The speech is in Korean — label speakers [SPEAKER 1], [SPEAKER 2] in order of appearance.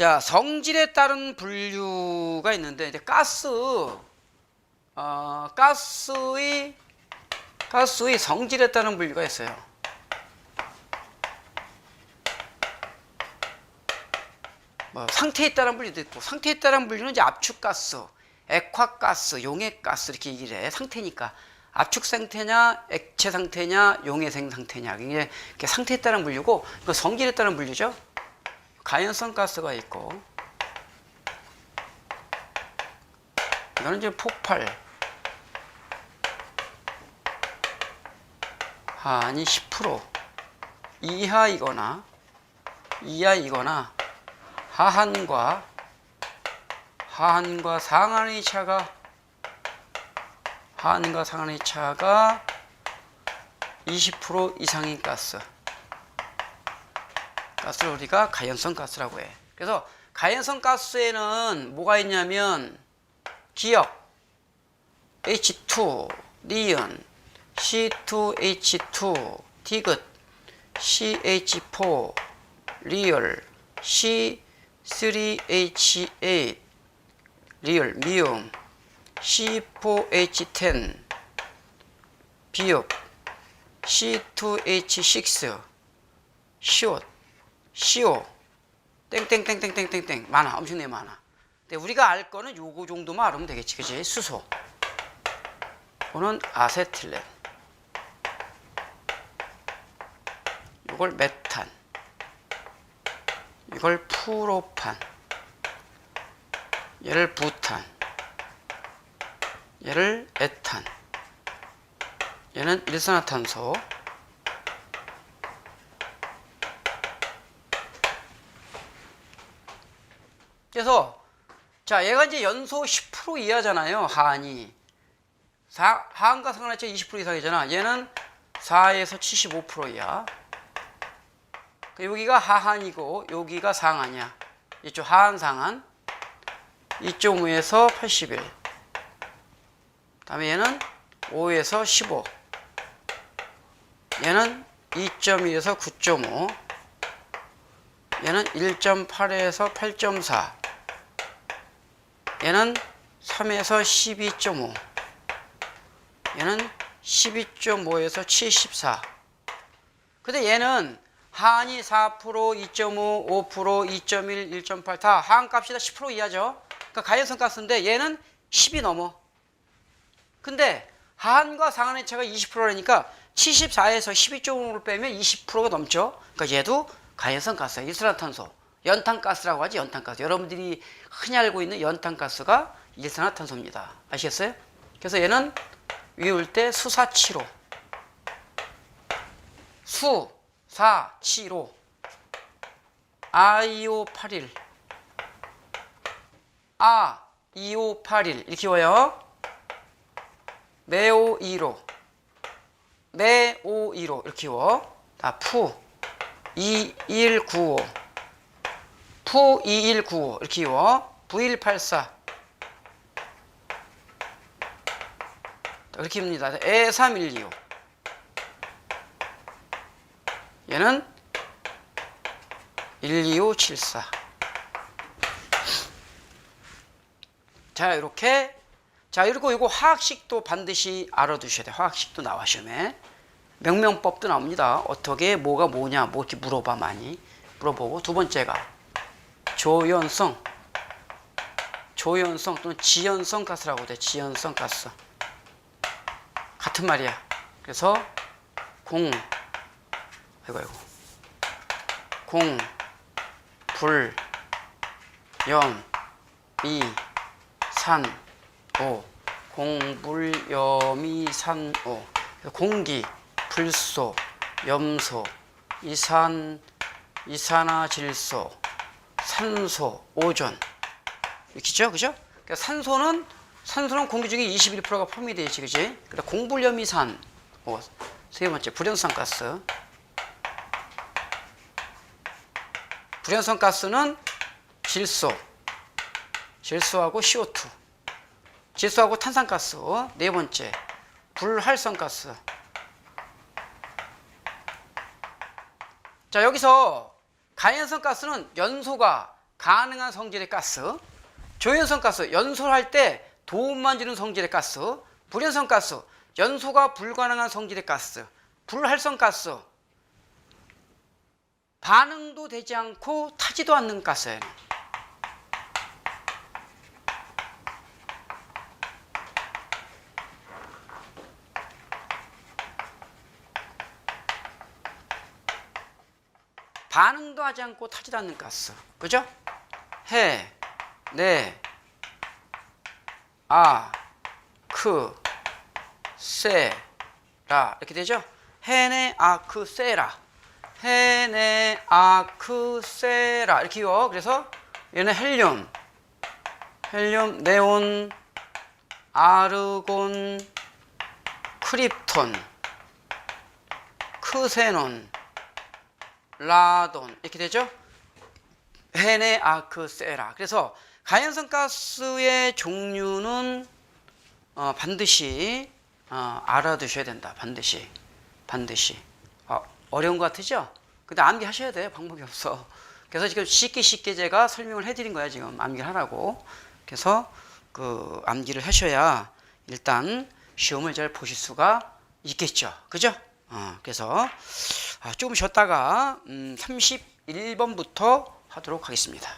[SPEAKER 1] 자, 성질에 따른 분류가 있는데 이제 가스 어, 가스의 가스의 성질에 따른 분류가 있어요. 뭐 상태에 따른 분류도 있고 상태에 따른 분류는 이제 압축 가스, 액화 가스, 용액 가스 이렇게 얘기를 해. 상태니까 압축 상태냐, 액체 상태냐, 용해생 상태냐 이게 상태에 따른 분류고 그 성질에 따른 분류죠. 가연성 가스가 있고 이거는 이제 폭발. 한이 10% 이하이거나 이하이거나 하한과 하한과 상한의 차가 하한과 상한의 차가 20% 이상인 가스 가스를 우리가 가연성 가스라고 해. 그래서 가연성 가스에는 뭐가 있냐면 기억 H2, 리은, C2H2, 디귿, CH4, 리얼, C3H8, 리얼, 미움, C4H10, 비읍, C2H6, 시옷, CO 땡땡땡땡땡땡땡. 많아. 엄청나게 많아. 근데 우리가 알 거는 요거 정도만 알으면 되겠지. 그지 수소. 이거는 아세틸렌. 이걸 메탄. 이걸 프로판. 얘를 부탄. 얘를 에탄. 얘는 일산화탄소 그래서 자 얘가 이제 연소 10% 이하잖아요 하한이. 사, 하한과 상한하체 20% 이상이잖아. 얘는 4에서 75% 이하. 그 여기가 하한이고 여기가 상한이야. 이쪽 하한 상한. 2.5에서 81 다음에 얘는 5에서 15 얘는 2.2에서 9.5 얘는 1.8에서 8.4 얘는 3에서 12.5 얘는 12.5에서 74 근데 얘는 하한이 4%, 2.5, 5%, 2.1, 1.8 다 하한값이 다 10% 이하죠. 그러니까 가연성 가스인데 얘는 10이 넘어. 근데 하한과 상한의 차가 20%라니까 74에서 12.5를 빼면 20%가 넘죠. 그러니까 얘도 가연성 가스야 일산화탄소 연탄가스라고 하지 연탄가스. 여러분들이 흔히 알고 있는 연탄가스가 일산화탄소입니다. 아시겠어요? 그래서 얘는 위울 때 수사치로. 수사치로. 아이오81 아2581 이렇게 외워요. 메오2로. 메오2로. 이렇게 외워 다 푸. 2195 푸2195 이렇게 외워 V184 이렇게 입니다. E3125 얘는 12574 자 이렇게. 자 그리고 이거 화학식도 반드시 알아두셔야 돼요. 화학식도 나와 시험에. 명명법도 나옵니다. 어떻게 뭐가 뭐냐 뭐 이렇게 물어봐 많이. 물어보고 두 번째가 조연성. 조연성 또는 지연성 가스라고 돼 지연성 가스. 같은 말이야. 그래서 공. 아이고 아이고. 공, 불, 염, 오. 공 불 염 이 산, 오. 공기, 불소, 염소, 이산, 이산화질소, 산소, 오존 이렇게죠, 그죠? 그러니까 산소는 산소는 공기 중에 21%가 포함이 되지, 그지? 그러니까 공불염이산, 오, 세 번째 불연산 가스. 불연성 가스는 질소, 질소하고 CO2, 질소하고 탄산가스. 네 번째, 불활성 가스. 자, 여기서 가연성 가스는 연소가 가능한 성질의 가스, 조연성 가스, 연소할 때 도움만 주는 성질의 가스, 불연성 가스, 연소가 불가능한 성질의 가스, 불활성 가스, 반응도 되지 않고 타지도 않는 가스예요. 반응 도 하지 않고 타지도 않는 가스. 그죠? 해, 네, 아, 크, 세, 라. 이렇게 되죠? 해네, 아, 크, 세 라. 해네, 아, 크, 세 라. 이렇게 요. 그래서 얘는 헬륨, 헬륨, 네온, 아르곤, 크립톤, 크세논, 라돈 이렇게 되죠? 헤네 아크 세라. 그래서 가연성 가스의 종류는 어, 반드시 어, 알아두셔야 된다. 반드시 반드시 어, 어려운 것 같으죠? 근데 암기하셔야 돼요. 방법이 없어. 그래서 지금 쉽게 쉽게 제가 설명을 해드린 거야 지금 암기를 하라고. 그래서 그 암기를 하셔야 일단 시험을 잘 보실 수가 있겠죠. 그죠? 어, 그래서 아, 조금 쉬었다가 음, 31번부터 하도록 하겠습니다.